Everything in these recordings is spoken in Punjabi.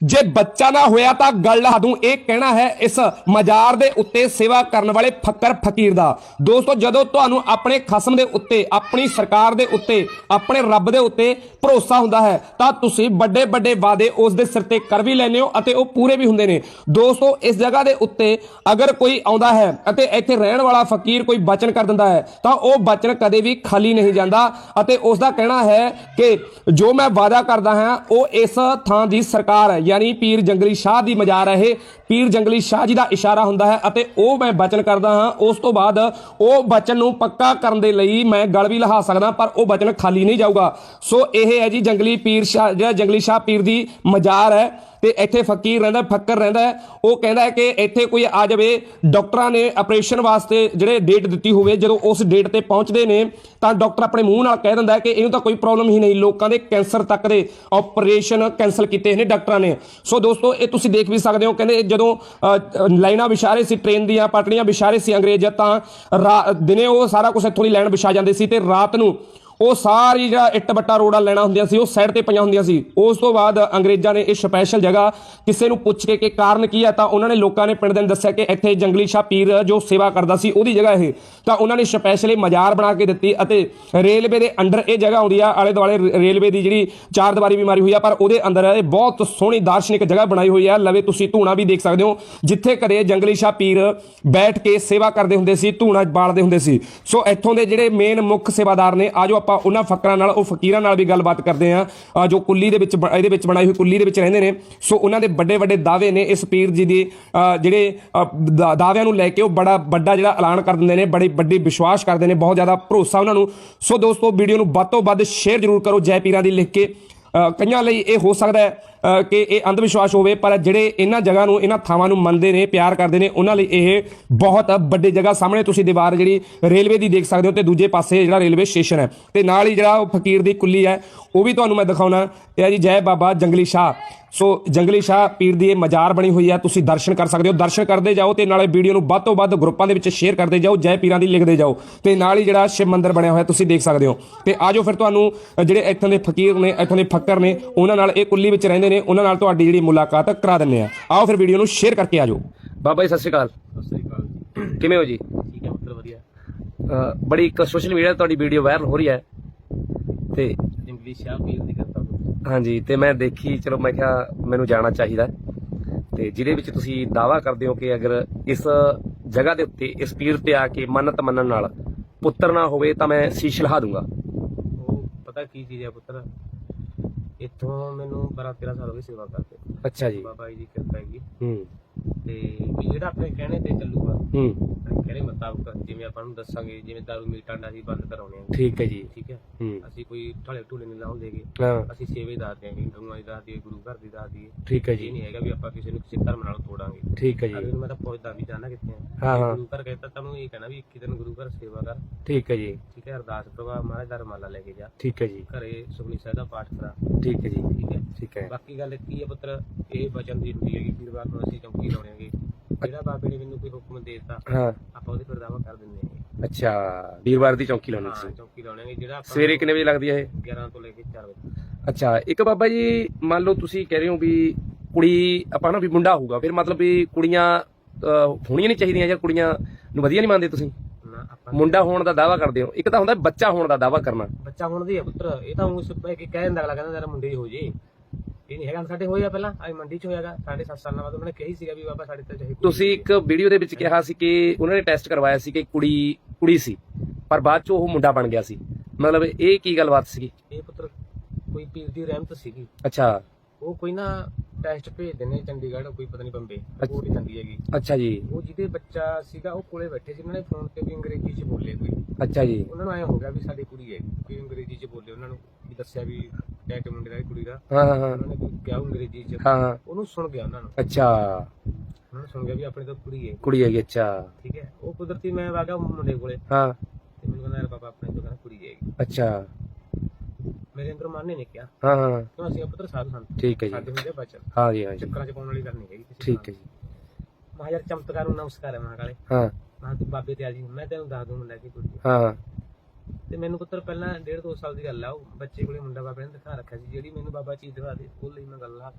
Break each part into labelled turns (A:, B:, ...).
A: ਜੇ ਬੱਚਾ ਨਾ ਹੋਇਆ ਤਾਂ ਗੱਲ ਲਾ ਦੂੰ, ਇਹ ਕਹਿਣਾ ਹੈ ਇਸ ਮਜ਼ਾਰ ਦੇ ਉੱਤੇ ਸੇਵਾ ਕਰਨ ਵਾਲੇ ਫੱਕਰ ਫਕੀਰ ਦਾ। ਦੋਸਤੋ, ਜਦੋਂ ਤੁਹਾਨੂੰ ਆਪਣੇ ਖਸਮ ਦੇ ਉੱਤੇ, ਆਪਣੀ ਸਰਕਾਰ ਦੇ ਉੱਤੇ, ਆਪਣੇ ਰੱਬ ਦੇ ਉੱਤੇ ਭਰੋਸਾ ਹੁੰਦਾ ਹੈ, ਤਾਂ ਤੁਸੀਂ ਵੱਡੇ ਵੱਡੇ ਵਾਅਦੇ ਉਸ ਦੇ ਸਿਰ ਤੇ ਕਰ ਵੀ ਲੈਂਦੇ ਹੋ ਅਤੇ ਉਹ ਪੂਰੇ ਵੀ ਹੁੰਦੇ ਨੇ। ਦੋਸਤੋ, ਇਸ ਜਗ੍ਹਾ ਦੇ ਉੱਤੇ ਅਗਰ ਕੋਈ ਆਉਂਦਾ ਹੈ ਅਤੇ ਇੱਥੇ ਰਹਿਣ ਵਾਲਾ ਫਕੀਰ ਕੋਈ ਬਚਨ ਕਰ ਦਿੰਦਾ ਹੈ, ਤਾਂ ਉਹ ਬਚਨ ਕਦੇ ਵੀ ਖਾਲੀ ਨਹੀਂ ਜਾਂਦਾ ਅਤੇ ਉਸ ਦਾ ਕਹਿਣਾ ਹੈ ਕਿ ਜੋ ਮੈਂ ਵਾਅਦਾ ਕਰਦਾ ਹਾਂ, ਉਹ ਇਸ ਥਾਂ ਦੀ ਸਰਕਾਰ ਹੈ। ਯਾਨੀ ਪੀਰ ਜੰਗਲੀ ਸ਼ਾਹ ਦੀ ਮਜ਼ਾਰ ਹੈ ਇਹ। ਪੀਰ ਜੰਗਲੀ ਸ਼ਾਹ ਜੀ ਦਾ ਇਸ਼ਾਰਾ ਹੁੰਦਾ ਹੈ ਅਤੇ ਉਹ ਮੈਂ ਬਚਨ ਕਰਦਾ ਹਾਂ। ਉਸ ਤੋਂ ਬਾਅਦ ਉਹ ਬਚਨ ਨੂੰ ਪੱਕਾ ਕਰਨ ਦੇ ਲਈ ਮੈਂ ਗਲ ਵੀ ਲਹਾ ਸਕਦਾ, ਪਰ ਉਹ ਬਚਨ ਖਾਲੀ ਨਹੀਂ ਜਾਊਗਾ। ਸੋ ਇਹ ਹੈ ਜੀ ਜੰਗਲੀ ਪੀਰ ਸ਼ਾਹ, ਜਿਹੜਾ ਜੰਗਲੀ ਸ਼ਾਹ ਪੀਰ ਦੀ ਮਜ਼ਾਰ ਹੈ। ਤੇ ਇੱਥੇ ਫਕੀਰ ਰਹਿੰਦਾ ਫੱਕਰ ਰਹਿੰਦਾ ਉਹ ਕਹਿੰਦਾ ਹੈ ਕਿ ਇੱਥੇ ਕੋਈ ਆ ਜਾਵੇ। ਡਾਕਟਰਾਂ ਨੇ ਆਪਰੇਸ਼ਨ ਵਾਸਤੇ ਜਿਹੜੇ ਡੇਟ ਦਿੱਤੀ ਹੋਵੇ ਜਦੋਂ ਉਸ ਡੇਟ ਤੇ ਪਹੁੰਚਦੇ ਨੇ ਤਾਂ ਡਾਕਟਰ ਆਪਣੇ ਮੂੰਹ ਨਾਲ ਕਹਿ ਦਿੰਦਾ ਹੈ ਕਿ ਇਹਨੂੰ ਤਾਂ ਕੋਈ ਪ੍ਰੋਬਲਮ ਹੀ ਨਹੀਂ। ਲੋਕਾਂ ਦੇ ਕੈਂਸਰ ਤੱਕ ਦੇ ਆਪਰੇਸ਼ਨ ਕੈਨਸਲ ਕੀਤੇ ਨੇ ਡਾਕਟਰਾਂ ਨੇ। ਸੋ ਦੋਸਤੋ ਇਹ ਤੁਸੀਂ ਦੇਖ ਵੀ ਸਕਦੇ ਹੋ ਕਹਿੰਦੇ ਜਦੋਂ ਅ, ਅ, ਲਾਈਨਾਂ ਵਿਛਾਰੇ ਸੀ ਟ੍ਰੇਨ ਦੀਆਂ ਪਟੜੀਆਂ ਵਿਛਾਰੇ ਸੀ ਅੰਗਰੇਜ਼ ਤਾਂ ਰਾ- ਦਿਨੇ ਉਹ ਸਾਰਾ ਕੁਝ ਇੱਥੋਂ ਦੀ ਲੈਣ ਵਿਛਾ ਜਾਂਦੇ ਸੀ ਤੇ ਰਾਤ ਨੂੰ ਉਹ ਸਾਰੀ ਜਿਹੜਾ ਇੱਟ ਬੱਟਾ ਰੋੜਾ ਲੈਣਾ ਹੁੰਦੀਆਂ ਸੀ, ਉਹ ਸਾਈਡ ਤੇ ਪਈਆਂ ਹੁੰਦੀਆਂ ਸੀ। ਉਸ ਤੋਂ ਬਾਅਦ ਅੰਗਰੇਜ਼ਾਂ ਨੇ ਇਹ ਸਪੈਸ਼ਲ ਜਗ੍ਹਾ ਕਿਸੇ ਨੂੰ ਪੁੱਛ ਕੇ ਕਿ ਕਾਰਨ ਕੀ ਹੈ, ਤਾਂ ਉਹਨਾਂ ਨੇ ਲੋਕਾਂ ਨੇ ਪਿੰਡ ਦੇ ਨੂੰ ਦੱਸਿਆ ਕਿ ਇੱਥੇ ਜੰਗਲੀ ਸ਼ਾਹ ਪੀਰ ਜੋ ਸੇਵਾ ਕਰਦਾ ਸੀ, ਉਹਦੀ ਜਗ੍ਹਾ ਇਹ। ਤਾਂ ਉਹਨਾਂ ਨੇ ਸਪੈਸ਼ਲੀ ਮਜ਼ਾਰ ਬਣਾ ਕੇ ਦਿੱਤੀ ਅਤੇ ਰੇਲਵੇ ਦੇ ਅੰਡਰ ਇਹ ਜਗ੍ਹਾ ਆਉਂਦੀ ਆ ਆਲੇ ਦੁਆਲੇ ਰੇਲਵੇ ਦੀ ਜਿਹੜੀ ਚਾਰ ਦੀਵਾਰੀ ਵੀ ਮਾਰੀ ਹੋਈ ਆ, ਪਰ ਉਹਦੇ ਅੰਦਰ ਇਹ ਬਹੁਤ ਸੋਹਣੀ ਦਾਰਸ਼ਨਿਕ ਜਗ੍ਹਾ ਬਣਾਈ ਹੋਈ ਆ। ਲਵੇ ਤੁਸੀਂ ਧੂਣਾ ਵੀ ਦੇਖ ਸਕਦੇ ਹੋ, ਜਿੱਥੇ ਕਦੇ ਜੰਗਲੀ ਸ਼ਾਹ ਪੀਰ ਬੈਠ ਕੇ ਸੇਵਾ ਕਰਦੇ ਹੁੰਦੇ ਸੀ, ਧੂਣਾ ਬਾਲਦੇ ਹੁੰਦੇ ਸੀ। ਸੋ ਇੱਥੋਂ ਦੇ ਜਿਹੜੇ ਮੇਨ ਮੁੱਖ ਸੇਵਾਦਾਰ ਨੇ ਆਜੋ ਆਪਾਂ ਉਹਨਾਂ ਫਕਰਾਂ ਨਾਲ, ਉਹ ਫਕੀਰਾਂ ਨਾਲ ਵੀ ਗੱਲਬਾਤ ਕਰਦੇ ਆ ਜੋ ਕੁੱਲੀ ਦੇ ਵਿੱਚ ਬ- ਇਹਦੇ ਵਿੱਚ ਬਣਾਈ ਹੋਈ ਕੁੱਲੀ ਦੇ ਵਿੱਚ ਰਹਿੰਦੇ ਨੇ। ਸੋ ਉਹਨਾਂ ਦੇ ਵੱਡੇ ਵੱਡੇ ਦਾਅਵੇ ਨੇ ਇਸ ਪੀਰ ਜੀ ਦੀ ਜਿਹੜੇ ਦਾਅਵਿਆਂ ਨੂੰ ਲੈ ਕੇ ਉਹ ਬੜਾ ਵੱਡਾ ਜਿਹੜਾ ਐਲਾਨ ਕਰ ਦਿੰਦੇ ਨੇ, ਬੜੀ ਵੱਡੀ ਵਿਸ਼ਵਾਸ ਕਰਦੇ ਨੇ, ਬਹੁਤ ਜ਼ਿਆਦਾ ਭਰੋਸਾ ਉਹਨਾਂ ਨੂੰ। ਸੋ ਦੋਸਤੋ, ਵੀਡੀਓ ਨੂੰ ਵੱਧ ਤੋਂ ਵੱਧ ਸ਼ੇਅਰ ਜ਼ਰੂਰ ਕਰੋ ਜੈ ਪੀਰਾਂ ਦੀ ਲਿਖ ਕੇ। ਕਈਆਂ ਲਈ ਇਹ ਹੋ ਸਕਦਾ ਹੈ ਕਿ ਇਹ ਅੰਧ ਵਿਸ਼ਵਾਸ ਹੋਵੇ, ਪਰ ਜਿਹੜੇ ਇਹਨਾਂ ਜਗ੍ਹਾ ਨੂੰ, ਇਹਨਾਂ ਥਾਵਾਂ ਨੂੰ ਮੰਨਦੇ ਨੇ, ਪਿਆਰ ਕਰਦੇ ਨੇ, ਉਹਨਾਂ ਲਈ ਇਹ ਬਹੁਤ ਵੱਡੀ ਜਗ੍ਹਾ ਸਾਹਮਣੇ ਤੁਸੀਂ ਦੀਵਾਰ ਜਿਹੜੀ ਰੇਲਵੇ ਦੀ ਦੇਖ ਸਕਦੇ ਹੋ ਤੇ ਦੂਜੇ ਪਾਸੇ ਜਿਹੜਾ ਰੇਲਵੇ ਸਟੇਸ਼ਨ ਹੈ। ਤੇ ਨਾਲ ਹੀ ਜਿਹੜਾ ਉਹ ਫਕੀਰ ਦੀ ਕੁੱਲੀ ਹੈ, ਉਹ ਵੀ ਤੁਹਾਨੂੰ ਮੈਂ ਦਿਖਾਉਣਾ। ਇਹ ਹੈ ਜੀ, ਜੈ ਬਾਬਾ ਜੰਗਲੀ ਸ਼ਾਹ। ਸੋ ਜੰਗਲੀ ਸ਼ਾਹ ਪੀਰ ਦੀ ਇਹ ਮਜ਼ਾਰ ਬਣੀ ਹੋਈ ਹੈ, ਤੁਸੀਂ ਦਰਸ਼ਨ ਕਰ ਸਕਦੇ ਹੋ। ਦਰਸ਼ਨ ਕਰਦੇ ਜਾਓ ਤੇ ਨਾਲੇ ਵੀਡੀਓ ਨੂੰ ਵੱਧ ਤੋਂ ਵੱਧ ਗਰੁੱਪਾਂ ਦੇ ਵਿੱਚ ਸ਼ੇਅਰ ਕਰਦੇ ਜਾਓ, ਜੈ ਪੀਰਾਂ ਦੀ ਲਿਖਦੇ ਜਾਓ। ਤੇ ਨਾਲ ਹੀ ਜਿਹੜਾ ਸ਼ਿਵ ਮੰਦਿਰ ਬਣਿਆ ਹੋਇਆ, ਤੁਸੀਂ ਦੇਖ ਸਕਦੇ ਹੋ। ਤੇ ਆਜੋ ਫਿਰ ਤੁਹਾਨੂੰ ਜਿਹੜੇ ਇੱਥੋਂ ਦੇ ਫਕੀਰ ਨੇ, ਇੱਥੋਂ ਦੇ ਫੱਕਰ ਨੇ, ਉਹਨਾਂ ਨਾਲ ਇਹ ਕੁੱਲੀ ਵਿੱਚ ਰਹਿੰਦੇ ਨੇ ਉਹਨਾਂ ਨਾਲ ਤੁਹਾਡੀ ਜਿਹੜੀ ਮੁਲਾਕਾਤ ਕਰਾ ਦਿੰਨੇ ਆ। ਆਓ ਫਿਰ ਵੀਡੀਓ ਨੂੰ ਸ਼ੇਅਰ ਕਰਕੇ ਆਜੋ ਬਾਬਾ ਜੀ ਸਤਿ ਸ਼੍ਰੀ ਅਕਾਲ।
B: ਸਤਿ ਸ੍ਰੀ ਅਕਾਲ
A: ਕਿਵੇਂ ਹੋ ਜੀ?
B: ਠੀਕ ਹੈ ਪੁੱਤਰ ਵਧੀਆ।
A: ਬੜੀ ਇੱਕ ਸੋਸ਼ਲ ਮੀਡੀਆ ਤੁਹਾਡੀ ਵੀਡੀਓ ਵਾਇਰਲ ਹੋ ਰਹੀ ਹੈ। ਤੇ
B: ਜੰਗਲੀ ਸ਼ਾਹ ਪੀਰ ਦੀ ਕਰਤਾ
A: ਹਾਂਜੀ ਤੇ ਮੈਂ ਦੇਖੀ ਚਲੋ ਮੈਂ ਕਿਹਾ ਮੈਨੂੰ ਜਾਣਾ ਚਾਹੀਦਾ। ਤੇ ਜਿਹਦੇ ਵਿੱਚ ਤੁਸੀਂ ਦਾਵਾ ਕਰਦੇ ਹੋ ਕਿ ਅਗਰ ਇਸ ਜਗ੍ਹਾ ਦੇ ਉੱਤੇ ਇਸ ਪੀਰ ਤੇ ਆ ਕੇ ਮੰਨਤ ਮੰਨਣ ਨਾਲ ਪੁੱਤਰ ਨਾ ਹੋਵੇ ਤਾਂ ਮੈਂ ਸੀਸ਼ ਲਹਾ ਦੂੰਗਾ।
B: ਉਹ ਪਤਾ ਕੀ ਚੀਜ਼ ਹੈ ਪੁੱਤਰ? ਇੱਥੋਂ ਮੈਨੂੰ 12 13 ਸਾਲ ਹੋ ਗਏ ਸੇਵਾ ਕਰਦੇ
A: ਅੱਛਾ ਜੀ।
B: ਬਾਬਾ ਜੀ ਦੀ ਕਿਰਪਾ ਹੈਗੀ।
A: ਹੂੰ।
B: ਤੇ ਵੀ ਜਿਹੜਾ ਆਪਣੇ ਕਹਿਣੇ ਤੇ ਚੱਲੂਗਾ
A: ਹੂੰ।
B: ਕਹਿਣੇ ਮੁਤਾਬਕ ਜਿਵੇਂ ਆਪਾਂ ਨੂੰ ਦੱਸਾਂਗੇ ਜਿਵੇਂ ਦਾਰੂ ਮੀਟ ਆਂਡਾ ਸੀ ਬੰਦ ਕਰਾਉਣੇ ਆ।
A: ਠੀਕ ਹੈ ਜੀ।
B: ਠੀਕ ਹੈ?
A: ਹੂੰ।
B: ਅਸੀਂ ਕੋਈ ਢਲੇ ਢੂਲੇ ਨਹੀਂ ਲਾਉਂਦੇਗੇ
A: ਹਾਂ।
B: ਅਸੀਂ ਸੇਵੇ ਦੱਸ ਦਿਆਂਗੇ ਹਿੰਦੂਆਂ ਦੀ ਦਈਏ ਗੁਰੂ ਘਰ ਦੀ ਦੱਸ ਦਈਏ
A: ਠੀਕ ਹੈ
B: ਇਹ
A: ਜੀ
B: ਨਹੀਂ ਹੈਗਾ ਵੀ ਆਪਾਂ ਕਿਸੇ ਨੂੰ ਕਿਸੇ ਧਰਮ ਨਾਲ ਤੋੜਾਂਗੇ।
A: ਠੀਕ ਹੈ
B: ਅਗਰ
A: ਜੀ।
B: ਨੂੰ ਮੈਂ ਤਾਂ ਪੁੱਛਦਾ ਵੀ ਜਾਣਾ ਕਿੱਥੇ
A: ਹਾਂ ਹਾਂ।
B: ਗੁਰੂ ਘਰ ਕਹਿੰਦਾ ਤੁਹਾਨੂੰ ਇਹ ਕਹਿਣਾ ਵੀ ਇੱਕ ਦਿਨ ਗੁਰੂ ਘਰ ਸੇਵਾ ਕਰ।
A: ਠੀਕ ਹੈ ਜੀ।
B: ਠੀਕ ਹੈ? ਅਰਦਾਸ ਕਰਵਾ ਮਹਾਰਾਜ ਦਾ ਰਮਾਲਾ ਲੈ ਕੇ ਜਾ।
A: ਠੀਕ ਹੈ ਜੀ।
B: ਘਰੇ ਸੁਖਨੀ ਸਾਹਿਬ ਦਾ ਪਾਠ ਕਰਾ।
A: ਠੀਕ ਹੈ ਜੀ।
B: ਠੀਕ ਹੈ?
A: ਠੀਕ ਹੈ।
B: ਬਾਕੀ ਗੱਲ ਕੀ ਹੈ ਪੁੱਤਰ ਇਹ ਬਚਨ ਦੀ ਹੁੰਦੀ ਹੈਗੀ ਵੀਰਵਾਰ ਨੂੰ ਅਸੀਂ ਚੌਕੀ ਲਾਉਣਾਂਗੇ ਜਿਹੜਾ ਬਾਬੇ ਨੇ ਮੈਨੂੰ ਕੋਈ ਹੁਕਮ ਦੇ ਦਿੱਤਾ
A: ਹਾਂ।
B: ਆਪਾਂ ਉਹਦੇ ਫਿਰ ਦਾਵਾ ਕਰ ਦਿੰਦੇ ਹਾਂ।
A: ਅੱਛਾ ਵੀਰਵਾਰ ਦੀ ਚੌਕੀ ਲਾਉਣੀ
B: ਹਾਂ
A: ਸੀ
B: ਚੌਕੀ ਲਾਉਣਾਂਗੇ ਜਿਹੜਾ ਆਪਾਂ
A: ਸਵੇਰੇ ਕਿੰਨੇ ਵਜੇ ਲੱਗਦੀ ਹੈ ਇਹ?
B: 11 ਤੋਂ ਲੈ ਕੇ 4 ਵਜੇ।
A: ਅੱਛਾ ਇੱਕ ਬਾਬਾ ਜੀ ਮੰਨ ਲਓ ਤੁਸੀਂ ਕਹਿ ਰਹੇ ਹੋ ਵੀ ਕੁੜੀ ਆਪਾਂ ਨਾ ਵੀ ਮੁੰਡਾ ਹੋਊਗਾ ਫਿਰ ਮਤਲਬ ਵੀ ਕੁੜੀਆਂ ਅਹ, ਹੋਣੀਆਂ ਨਹੀਂ ਚਾਹੀਦੀਆਂ ਜਾਂ ਕੁੜੀਆਂ ਨੂੰ ਵਧੀਆ ਨਹੀਂ ਮੰਨਦੇ ਤੁਸੀਂ?
B: ਨਾ ਆਪਾਂ
A: ਮੁੰਡਾ ਹੋਣ ਦਾ ਦਾਵਾ ਕਰਦੇ ਹੋ। ਇੱਕ ਤਾਂ ਹੁੰਦਾ ਬੱਚਾ ਹੋਣ ਦਾ ਦਾਵਾ ਕਰਨਾ।
B: ਬੱਚਾ ਹੁਣ ਦੀ ਹੈ ਪੁੱਤਰ ਇਹ ਤਾਂ ਉਸ ਪੈ ਕੇ ਕਹਿ ਦਿੰਦਾ ਅਗਲਾ ਕਹਿੰਦਾ ਤੇਰਾ ਮੁੰਡੇ ਹੀ ਹੋ ਜੇ। ਇਹ ਨਹੀਂ ਹੈਗਾ ਸਾਡੇ ਹੋਇਆ ਪਹਿਲਾਂ ਅੱਜ ਮੰਡੀ ਚ ਹੋਇਆਗਾ ਸਾਡੇ 7 ਸਾਲਾਂ ਬਾਅਦ ਉਹਨਾਂ ਨੇ ਕਹੀ ਸੀਗਾ ਵੀ ਬਾਬਾ ਸਾਡੇ ਤੇ ਚਾਹੇ ਕੁੜੀ
A: ਤੁਸੀਂ ਇੱਕ ਵੀਡੀਓ ਦੇ ਵਿੱਚ ਕਿਹਾ ਸੀ ਕਿ ਉਹਨਾਂ ਨੇ ਟੈਸਟ ਕਰਵਾਇਆ ਸੀ ਕਿ ਕੁੜੀ ਕੁੜੀ ਸੀ ਪਰ ਬਾਅਦ ਚ ਉਹ ਮੁੰਡਾ ਬਣ ਗਿਆ ਸੀ। ਮਤਲਬ ਇਹ ਕੀ ਗੱਲਬਾਤ ਸੀ
B: ਇਹ ਪੁੱਤਰ ਕੋਈ ਪੀਰ ਦੀ ਰਹਿਮਤ ਸੀਗੀ।
A: ਅੱਛਾ।
B: ਉਹ ਕੋਈ ਨਾ ਟੈਸਟ ਭੇਜਦੇ ਨੇ ਚੰਡੀਗੜ੍ਹ ਕੋਈ ਪਤਾ ਨਹੀਂ ਬੰਬੇ। ਉਹ ਨਹੀਂ ਜਾਂਦੀ ਹੈਗੀ।
A: ਅੱਛਾ ਜੀ।
B: ਉਹ ਜਿਹਦੇ ਬੱਚਾ ਸੀਗਾ ਉਹ ਕੋਲੇ ਬੈਠੇ ਸੀ ਉਹਨਾਂ ਨੇ ਫੋਨ ਤੇ ਵੀ ਅੰਗਰੇਜ਼ੀ ਚ ਬੋਲੇ ਕੋਈ।
A: ਅੱਛਾ ਜੀ।
B: ਉਹਨਾਂ ਨੂੰ ਐ ਹੋ ਗਿਆ ਵੀ ਸਾਡੀ ਕੁੜੀ ਹੈ ਕੋਈ ਅੰਗਰੇਜ਼ੀ ਚ ਬੋਲੇ ਉਹਨਾਂ ਨੂੰ। ਵੀ ਦੱਸਿਆ ਵੀ ਟੈਕ ਮੁੰਡੇ ਦਾ ਕੁੜੀ ਦਾ।
A: ਹਾਂ ਹਾਂ ਹਾਂ।
B: ਉਹਨਾਂ ਨੇ ਕੋਈ ਕਿਹਾ ਅੰਗਰੇਜ਼ੀ ਚ।
A: ਹਾਂ ਹਾਂ।
B: ਉਹਨੂੰ ਸੁਣ ਗਿਆ ਉਹਨਾਂ ਨੂੰ।
A: ਅੱਛਾ।
B: ਉਹਨਾਂ ਨੂੰ ਸੁਣ ਗਿਆ ਵੀ ਆਪਣੀ ਤਾਂ ਕੁੜੀ ਹੈ
A: ਕੁੜੀ ਹੈਗੀ ਅੱਛਾ।
B: ਠੀਕ ਹੈ। ਉਹ ਕੁਦਰਤੀ ਮੈਂ ਆ ਗਿਆ ਮੁੰਡੇ ਕੋਲੇ।
A: ਹਾਂ।
B: ਤੇ ਮੈਨੂੰ ਕਹਿੰਦਾ ਯਾਰ ਬਾਬਾ ਆਪਣੇ ਤੋਂ ਕਹਿੰਦਾ ਕੁੜੀ ਹੈਗੀ।
A: ਅੱਛਾ।
B: ਮੇਰੇ ਅੰਦਰ ਮਨ ਨੇ ਕਿਹਾ
A: ਹਾਂ ਹਾਂ।
B: ਕਿਉਂ? ਅਸੀਂ ਪੁੱਤਰ ਸਾਧੂ ਸੰਤ।
A: ਠੀਕ ਹੈ
B: ਸਾਡੇ
A: ਜੀ
B: ਹੁੰਦੇ ਬਚਨ।
A: ਹਾਂ ਜੀ ਹਾਂ ਜੀ
B: ਚੱਕਰਾਂ ਚ ਪਾਉਣ ਵਾਲੀ ਗੱਲ ਨਹੀਂ ਹੈਗੀ ਕਿਸੇ
A: ਠੀਕ ਹੈ ਜੀ।
B: ਮਾ ਯਾਰ ਚਮਤਕਾਰ ਨੂੰ ਨਮਸਕਾਰ ਹੈ ਮਾਂ ਕਾਲੇ
A: ਹਾਂ।
B: ਮੈਂ ਤੂੰ ਬਾਬੇ ਤੇ ਆ ਜੀ। ਮੈਂ ਤੈਨੂੰ ਦੱਸ ਦੂੰ ਮੁੰਡਾ ਕੀ ਕੁੜੀ ਹੈ। ਤੇ ਮੈਨੂੰ ਪੁੱਤਰ ਪਹਿਲਾਂ ਡੇਢ ਦੋ ਸਾਲ ਦੀ ਗੱਲ ਆ ਉਹ ਬੱਚੇ ਕੋਲੇ ਮੁੰਡਾ ਬਾਬੇ ਨੇ ਦਿਖਾ ਰੱਖਿਆ ਸੀ ਜਿਹੜੀ ਮੈਨੂੰ ਬਾਬਾ ਚੀਜ਼ ਦਿਖਾ ਦੇ ਉਹ ਲਈ ਮੈਂ ਗੱਲ ਦੂੰਗਾ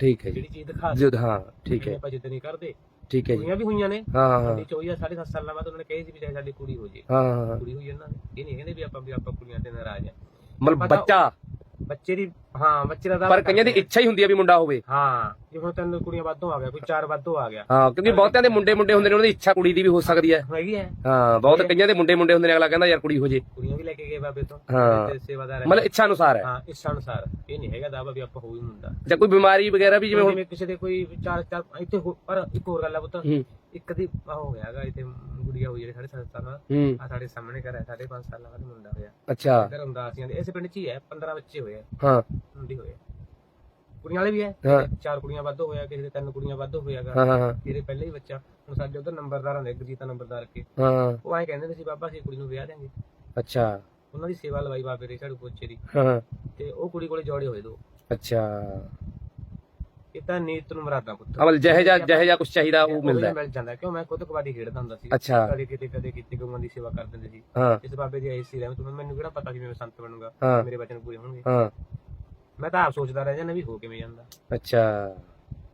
A: ਠੀਕ ਹੈ
B: ਜਿਹੜੀ ਚੀਜ਼ ਦਿਖਾ
A: ਜਦ ਹਾਂ ਠੀਕ ਹੈ।
B: ਆਪਾਂ ਜਿੱਦ ਨਹੀਂ ਕਰਦੇ।
A: ਠੀਕ ਹੈ ਜੀ।
B: ਵੀ ਹੋਈਆਂ ਨੇ।
A: ਹਾਂ ਹਾਂ।
B: ਹੋਈ ਆ 7.5 ਸਾਲਾਂ ਬਾਅਦ ਉਹਨਾਂ ਨੇ ਕਹੀ ਸੀ ਵੀ ਚਾਹੇ ਸਾਡੀ ਕੁੜੀ ਹੋ ਜੇ।
A: ਹਾਂ, ਹਾਂ।
B: ਕੁੜੀ ਹੋਈ ਇਹਨਾਂ ਦੀ। ਇਹ ਨਹੀਂ ਕਹਿੰਦੇ ਵੀ ਆਪਾਂ ਵੀ ਆਪਾਂ ਕੁੜੀਆਂ ਤੇ ਨਾਰਾਜ਼ ਆ।
A: ਮਤਲਬ ਬੱਚਾ।
B: ਬੱਚੇ ਦੀ ਹਾਂ ਬੱਚੇ ਦਾ
A: ਪਰ ਕਈਆਂ ਦੀ। ਇੱਛਾ ਹੀ ਹੁੰਦੀ ਹੈ ਵੀ ਮੁੰਡਾ ਹੋਵੇ।
B: ਹਾਂ ਜੇ ਹੁਣ ਤਿੰਨ ਕੁੜੀਆਂ ਵਾਧੋਂ ਆ ਗਿਆ ਕੋਈ ਚਾਰ ਵਾਧੋਂ ਆ ਗਿਆ।
A: ਹਾਂ ਕਿਉਂਕਿ ਬਹੁਤਿਆਂ ਦੇ ਮੁੰਡੇ ਮੁੰਡੇ ਹੁੰਦੇ ਨੇ ਉਹਨਾਂ ਦੀ ਇੱਛਾ ਕੁੜੀ ਦੀ ਵੀ ਹੋ ਸਕਦੀ ਹੈ
B: ਹੈਗੀ ਹੈ
A: ਹਾਂ ਬਹੁਤ ਕਈਆਂ ਦੇ ਮੁੰਡੇ ਮੁੰਡੇ ਹੁੰਦੇ ਨੇ ਅਗਲਾ ਕਹਿੰਦਾ ਯਾਰ ਕੁੜੀ ਹੋ ਜੇ।
B: ਕੁੜੀਆਂ ਵੀ ਲੈ ਕੇ ਗਏ ਬਾਬੇ ਤੋਂ।
A: ਹਾਂ।
B: ਸੇਵਾਦਾਰ ਹੈ।
A: ਮਤਲਬ ਇੱਛਾ ਅਨੁਸਾਰ ਹੈ।
B: ਹਾਂ ਇਸ ਅਨੁਸਾਰ। ਇਹ ਨਹੀਂ ਹੈਗਾ ਦਾਵਾ ਵੀ ਆਪਾਂ ਹੋਈ ਮੁੰਡਾ।
A: ਜਾਂ ਕੋਈ ਬਿਮਾਰੀ ਵਗੈਰਾ ਵੀ ਜਿਵੇਂ ਹੁਣ
B: ਜਿਵੇਂ ਕਿਸੇ ਦੇ ਕੋਈ ਚਾਰ ਚਾਰ ਇੱਥੇ ਪਰ ਇੱਕ ਹੋਰ ਗੱਲ ਆ ਪੁੱਤ। ਇੱਕ ਦੀ ਹੋ ਗਿਆ ਹੈਗਾ ਇੱਥੇ ਗੁੜੀਆ ਹੋਈ ਜਿਹੜੀ ਸਾਡੇ ਸੱਤ ਸਾਲਾਂ
A: ਹੂੰ।
B: ਆ ਸਾਡੇ ਸਾਹਮਣੇ ਘਰ ਹੈ ਸਾਡੇ 5 ਸਾਲਾਂ ਦਾ ਮੁੰਡਾ ਹੋਇਆ।
A: ਅੱਛਾ।
B: ਇਧਰ ਉਦਾਸੀਆਂ ਦੇ ਇਸੇ ਪਿੰਡ 'ਚ ਹੀ ਹੈ 15 ਬੱਚੇ ਹੋਏ ਆ।
A: ਹਾਂ।
B: ਮੁੰਡੇ ਹੋਏ ਆ। ਕੁੜੀਆਂ ਵਾਲੇ ਵੀ ਹੈ।
A: ਹਾਂ।
B: ਚਾਰ ਕੁੜੀਆਂ ਵੱਧ ਹੋਇਆ ਕਿਸੇ ਦੇ ਤਿੰਨ ਕੁੜੀਆਂ ਵੱਧ ਹੋਇਆਗਾ।
A: ਹਾਂ ਹਾਂ
B: ਪਹਿਲੇ ਹੀ ਬੱਚਾ। ਹੁਣ ਸਾਡੇ ਉਧਰ ਨੰਬਰਦਾਰਾਂ ਦੇ ਗਜੀਤਾ ਨੰਬਰਦਾਰ ਕੇ
A: ਹਾਂ।
B: ਉਹ ਐਂ ਕਹਿੰਦੇ ਨੇ ਸੀ ਬਾਬਾ ਅਸੀਂ ਕੁੜੀ ਨੂੰ ਵਿਆਹ ਦਿਆਂਗੇ।
A: ਅੱਛਾ।
B: ਉਹਨਾਂ ਦੀ ਸੇਵਾ ਲਵਾਈ ਬਾਬੇ ਦੇ ਝਾੜੂ ਪੋਚੇ ਦੀ।
A: ਹਾਂ
B: ਤੇ ਉਹ ਕੁੜੀ ਕੋਲੇ ਜੋੜੇ ਹੋਏ ਦੋ।
A: ਅੱਛਾ।
B: ਇਹ ਤਾਂ ਨੀਤ ਨੂੰ ਮਰਾਦਾ ਪੁੱਤ।
A: ਅਮਲ ਜਿਹੇ ਜਾ ਜਿਹੇ ਜਾ ਕੁਝ ਚਾਹੀਦਾ ਉਹ ਮਿਲਦਾ। ਹੈ।
B: ਮਿਲ ਜਾਂਦਾ। ਕਿਉਂ? ਮੈਂ ਖੁਦ ਕਬੱਡੀ ਖੇਡਦਾ ਹੁੰਦਾ ਸੀ।
A: ਅੱਛਾ।
B: ਕਦੇ ਕਿਤੇ ਕਦੇ ਕਿਤੇ ਗਊਆਂ ਦੀ ਸੇਵਾ ਕਰ ਦਿੰਦੇ ਸੀ।
A: ਹਾਂ।
B: ਇਸ ਬਾਬੇ ਦੀ ਐਸੀ ਰਹਿਮਤ। ਮੈਂ ਮੈਨੂੰ ਕਿਹੜਾ ਪਤਾ ਸੀ ਮੈਂ ਸੰਤ ਬਣੂੰਗਾ।
A: ਹਾਂ।
B: ਮੇਰੇ ਬਚਨ ਪੂਰੇ ਹੋਣਗੇ।
A: ਹਾਂ।
B: ਮੈਂ ਤਾਂ ਆਪ ਸੋਚਦਾ ਰਹਿ ਜਾਂਦਾ ਵੀ ਹੋ ਕਿਵੇਂ ਜਾਂਦਾ।
A: ਅੱਛਾ।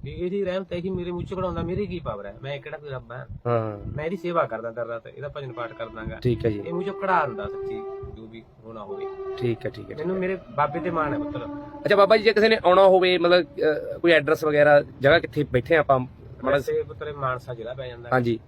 B: ਵੀ ਇਹਦੀ ਰਹਿਮਤ ਇਹੀ ਮੇਰੇ ਮੁੱਛ ਕਢਾਉਂਦਾ ਮੇਰੀ ਕੀ ਪਾਵਰ ਹੈ? ਮੈਂ ਕਿਹੜਾ ਕੋਈ ਰੱਬ ਹਾਂ?
A: ਹਾਂ।
B: ਮੈਂ ਇਹਦੀ ਸੇਵਾ ਕਰਦਾ ਦਰ ਰਾਤ ਇਹਦਾ ਭਜਨ ਪਾਠ ਕਰਦਾਗਾ।
A: ਠੀਕ ਹੈ ਜੀ।
B: ਇਹ ਮੁੱਛ ਕਢਾ ਦਿੰਦਾ ਸੱਚੀ ਜੋ ਵੀ ਹੋਣਾ ਹੋਵੇ।
A: ਠੀਕ ਹੈ ਠੀਕ ਹੈ
B: ਮੈਨੂੰ ਮੇਰੇ ਬਾਬੇ ਤੇ ਮਾਣ ਹੈ ਪੁੱਤਰ।
A: ਹੈ। ਅੱਛਾ ਬਾਬਾ ਜੀ ਜੇ ਕਿਸੇ ਨੇ ਆਉਣਾ ਹੋਵੇ ਮਤਲਬ ਅਹ, ਕੋਈ ਐਡਰੈਸ ਵਗੈਰਾ ਜਗ੍ਹਾ ਕਿੱਥੇ ਬੈਠੇ ਆਪਾਂ? ਮਾੜਾ
B: ਵੈਸੇ ਪੁੱਤਰ ਮਾਨਸਾ ਜ਼ਿਲ੍ਹਾ ਪੈ ਜਾਂਦਾ।
A: ਹਾਂਜੀ।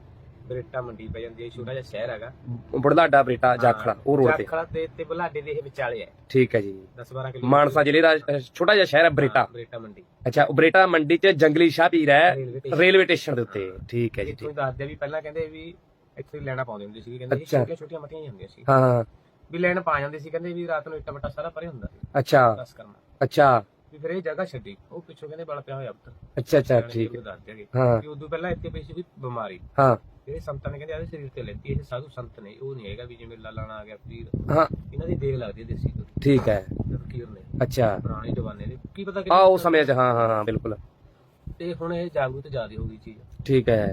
B: ਬਰੇਟਾ ਮੰਡੀ ਪੈ ਜਾਂਦੀ ਹੈ ਛੋਟਾ ਜਿਹਾ ਸ਼ਹਿਰ ਹੈਗਾ।
A: ਬੁੜਲਾਡਾ ਬਰੇਟਾ ਜਾਖੜਾ ਉਹ ਰੋਡ ਤੇ।
B: ਜਾਖੜਾ ਤੇ ਤੇ ਬੁਲਾਡੇ ਦੇ ਇਹ ਵਿਚਾਲੇ ਹੈ।
A: ਠੀਕ ਹੈ ਜੀ।
B: 10 12 ਕਿਲੋ
A: ਮਾਨਸਾ ਜ਼ਿਲ੍ਹੇ ਦਾ ਛੋਟਾ ਜਿਹਾ ਸ਼ਹਿਰ ਹੈ ਬਰੇਟਾ।
B: ਬਰੇਟਾ ਮੰਡੀ।
A: ਅੱਛਾ ਉਹ ਬਰੇਟਾ ਮੰਡੀ 'ਚ ਜੰਗਲੀ ਸ਼ਾਹ ਪੀਰ ਹੈ
B: ਰੇਲਵੇ ਸਟੇਸ਼ਨ
A: ਰੇਲਵੇ ਸਟੇਸ਼ਨ ਦੇ ਉੱਤੇ। ਠੀਕ ਹੈ ਜੀ
B: ਇੱਥੋਂ
A: ਠੀਕ।
B: ਹੀ ਦੱਸਦੇ ਵੀ ਪਹਿਲਾਂ ਕਹਿੰਦੇ ਵੀ ਇੱਥੇ ਲੈਣਾ ਪਾਉਂਦੇ ਹੁੰਦੇ ਸੀ ਕਹਿੰਦੇ
A: ਅੱਛਾ।
B: ਛੋਟੀਆਂ ਛੋਟੀਆਂ ਮੱਟੀਆਂ ਹੀ ਹੁੰਦੀਆਂ ਸੀ।
A: ਹਾਂ ਹਾਂ।
B: ਵੀ ਲੈਣ ਪਾ ਜਾਂਦੇ ਸੀ ਕਹਿੰਦੇ ਵੀ ਰਾਤ ਨੂੰ ਇੱਟਾ ਬੱਟਾ ਸਾਰਾ ਪਰੇ ਹੁੰਦਾ ਸੀ।
A: ਅੱਛਾ।
B: ਬਸ ਕਰਨਾ।
A: ਅੱਛਾ।
B: ਵੀ ਫਿਰ ਇਹ ਜਗ੍ਹਾ ਛੱਡੀ। ਉਹ ਪਿੱਛੋਂ ਕਹਿੰਦੇ ਬਲ ਪਿਆ ਹੋਇਆ ਪੁੱਤਰ
A: ਅੱਛਾ ਅੱਛਾ ਠੀਕ ਹੈ।
B: ਦੱਸਦੇ ਹੈਗੇ
A: ਹਾਂ।
B: ਵੀ ਉਦੋਂ ਪਹਿਲਾਂ ਇੱਥੇ ਪਈ ਸੀ ਵੀ ਬਿਮਾਰੀ।
A: ਹਾਂ।
B: ਇਹ ਸੰਤਾਂ ਨੇ ਕਹਿੰਦੇ ਆਦੇ ਸਰੀਰ ਤੇ ਲੈਤੀ ਇਹ ਸਾਧੂ ਸੰਤ ਨੇ ਉਹ ਨਹੀਂ ਹੈਗਾ ਵੀ ਜਿਵੇਂ ਲਾਲਾਣਾ ਆ ਗਿਆ ਪੀਰ
A: ਹਾਂ।
B: ਇਹਨਾਂ ਦੀ ਦੇਖ ਲੱਗਦੀ ਹੈ ਦੇਸੀ ਤੋਂ
A: ਠੀਕ ਹੈ।
B: ਫਕੀਰ ਨੇ
A: ਅੱਛਾ।
B: ਪੁਰਾਣੇ ਜ਼ਮਾਨੇ ਦੇ ਕੀ ਪਤਾ
A: ਆ ਉਹ ਸਮੇਂ 'ਚ ਹਾਂ ਹਾਂ ਹਾਂ ਬਿਲਕੁਲ।
B: ਤੇ ਹੁਣ ਇਹ ਜਾਗਰੂਕ ਜ਼ਿਆਦਾ ਹੋ ਗਈ ਚੀਜ਼।
A: ਠੀਕ ਹੈ।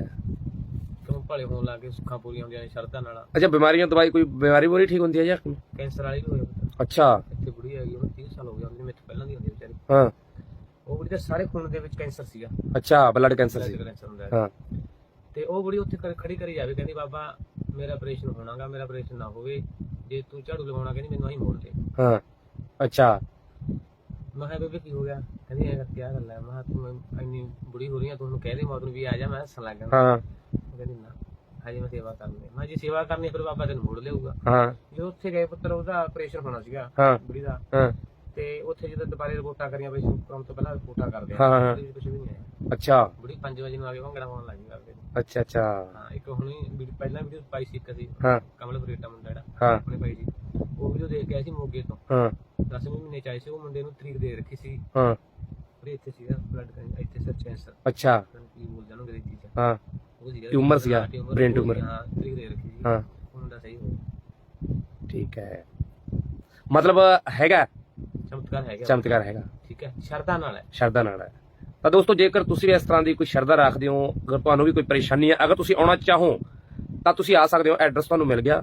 B: ਕਿਉਂ ਭਲੇ ਹੋਣ ਲੱਗੇ ਸੁੱਖਾਂ ਪੂਰੀਆਂ ਹੁੰਦੀਆਂ ਨੇ ਸ਼ਰਧਾ ਨਾਲ।
A: ਅੱਛਾ ਬਿਮਾਰੀਆਂ ਦਵਾਈ ਕੋਈ ਬਿਮਾਰੀ ਬੋਰੀ ਠੀਕ ਹੁੰਦੀ ਹੈ ਜਾਂ
B: ਕੈਂਸਰ ਵਾਲੀ ਵੀ ਪੁੱਤਰ
A: ਅੱਛਾ।
B: ਇੱਥੇ ਬੁੜੀ ਹੈਗੀ ਉਹਨੂੰ 30 ਸਾਲ ਹੋ ਗਏ ਉਹਦੀ ਮੇਰੇ ਤੋਂ ਪਹਿਲਾਂ ਦੀ ਹੁੰਦੀ ਵਿਚਾਰੀ।
A: ਹਾਂ।
B: ਉਹ ਬੁੜੀ ਦੇ ਸਾਰੇ ਖੂਨ ਦੇ ਵਿੱਚ ਕੈਂਸਰ ਸੀਗਾ।
A: ਅੱਛਾ ਬਲੱਡ ਕੈਂਸਰ ਸੀ।
B: ਹੈ। ਤੇ ਉਹ ਬੁੜੀ ਉੱਥੇ ਖ- ਖੜੀ ਕਰੀ ਜਾਵੇ ਕਹਿੰਦੀ ਬਾਬਾ ਮੇਰਾ ਆਪਰੇਸ਼ਨ ਹੋਣਾਗਾ ਮੇਰਾ ਆਪਰੇਸ਼ਨ ਨਾ ਹੋਵੇ ਜੇ ਤੂੰ ਝਾੜੂ ਲਗਾਉਣਾ ਕਹਿੰਦੀ ਮੈਨੂੰ ਆਹੀ ਮੋੜ ਦੇ।
A: ਹਾਂ ਅੱਛਾ।
B: ਮੈਂ ਕਿਹਾ ਬੇਬੇ ਕੀ ਹੋ ਗਿਆ? ਕਹਿੰਦੀ ਇਹ ਕੀ ਗੱਲ ਹੈ ਮੈਂ ਕਿਹਾ ਤੂੰ ਇੰਨੀ ਬੁੜੀ ਹੋ ਰਹੀ ਹੈ ਤੂੰ ਉਹਨੂੰ ਕਹਿ ਦੇ ਮੌਤ ਨੂੰ ਵੀ ਆ ਜਾ ਮੈਂ ਹੱਸਣ ਲੱਗ ਗਿਆ
A: ਹਾਂ।
B: ਉਹ ਕਹਿੰਦੀ ਨਾ ਹਜੇ ਮੈਂ ਸੇਵਾ ਕਰਨੀ ਹੈ। ਮੈਂ ਕਿਹਾ ਜੀ ਸੇਵਾ ਕਰਨੀ ਹੈ, ਫਿਰ ਬਾਬਾ ਤੈਨੂੰ ਮੋੜ ਲਿਆਊਗਾ।
A: ਹਾਂ।
B: ਜੋ ਉੱਥੇ ਗਏ ਪੁੱਤਰ ਉਹਦਾ ਆਪਰੇਸ਼ਨ ਹੋਣਾ ਸੀਗਾ
A: ਹਾਂ।
B: ਬੁੜੀ ਦਾ।
A: ਹਾਂ।
B: ਤੇ ਉੱਥੇ ਜਦੋਂ ਦੁਬਾਰੇ ਰਿਪੋਰਟਾਂ ਕਰੀਆਂ ਆਪਰੇਸ਼ਨ ਕਰਾਉਣ ਤੋਂ ਪਹਿਲਾਂ ਰਿਪੋਰਟਾਂ ਕਰਦੇ
A: ਹਾਂ, ਹਾਂ।
B: ਉਹਦੇ ਵਿੱਚ ਕੁਝ ਵੀ ਨਹੀਂ ਆਇਆ।
A: ਅੱਛਾ।
B: ਬੁੜੀ 5 ਵਜੇ ਨੂੰ ਆ ਕੇ ਭੰਗੜਾ ਪਾਉਣ ਲੱਗੀ ਬਾਬੇ ਨੂੰ।
A: ਅੱਛਾ ਅੱਛਾ।
B: ਹਾਂ ਇੱਕ ਹੁਣੀ ਵੀਡੀਓ- ਪਹਿਲਾਂ ਵੀਡੀਓ ਪਾਈ ਸੀ ਇੱਕ ਅਸੀਂ
A: ਹਾਂ।
B: ਕਮਲ ਬਰੇਟਾ ਮੁੰਡਾ ਜਿਹੜਾ
A: ਹਾਂ।
B: ਆਪਣੇ ਭਾਈ ਜੀ। ਉਹ ਵੀਡੀਓ ਦੇਖ ਕੇ ਆਇਆ ਸੀ ਮੋਗੇ ਤੋਂ।
A: ਹਾਂ।
B: 10ਵੇਂ ਮਹੀਨੇ ਚ ਆਏ ਸੀ ਉਹ ਮੁੰਡੇ ਨੂੰ ਤਰੀਕ ਦੇ ਰੱਖੀ ਸੀ।
A: ਹਾਂ।
B: ਉਹਦੇ ਇੱਥੇ ਸੀਗਾ ਬਲੱਡ ਇੱਥੇ ਸਰ ਕੈਂਸਰ
A: ਅੱਛਾ।
B: ਕੀ ਬੋਲ ਜਾਣੋ ਅੰਗਰੇਜ਼ੀ ਚ।
A: ਹਾਂ।
B: ਉਹ ਸੀਗਾ
A: Tumor ਸੀਗਾ,
B: ਹਾਂ, tumor
A: brain tumor।
B: ਹਾਂ ਤਰੀਕ ਦੇ ਰੱਖੀ ਸੀ।
A: ਹਾਂ।
B: ਉਹ ਮੁੰਡਾ ਸਹੀ ਹੋ ਗਿਆ
A: ਠੀਕ ਹੈ। ਮਤਲਬ ਹੈਗਾ।
B: ਚਮਤਕਾਰ ਹੈਗਾ।
A: ਚਮਤਕਾਰ ਹੈਗਾ।
B: ਠੀਕ ਹੈ ਸ਼ਰਧਾ ਨਾਲ ਹੈ।
A: ਸ਼ਰਧਾ ਨਾਲ ਹੈ। ਤਾਂ ਦੋਸਤੋ ਜੇਕਰ ਤੁਸੀਂ ਵੀ ਇਸ ਤਰ੍ਹਾਂ ਦੀ ਕੋਈ ਸ਼ਰਧਾ ਰੱਖਦੇ ਹੋ ਅਗਰ ਤੁਹਾਨੂੰ ਵੀ ਕੋਈ ਪਰੇਸ਼ਾਨੀ ਹੈ ਅਗਰ ਤੁਸੀਂ ਆਉਣਾ ਚਾਹੋ ਤਾਂ ਤੁਸੀਂ ਆ ਸਕਦੇ ਹੋ ਐਡਰੈਸ ਤੁਹਾਨੂੰ ਮਿਲ ਗਿਆ।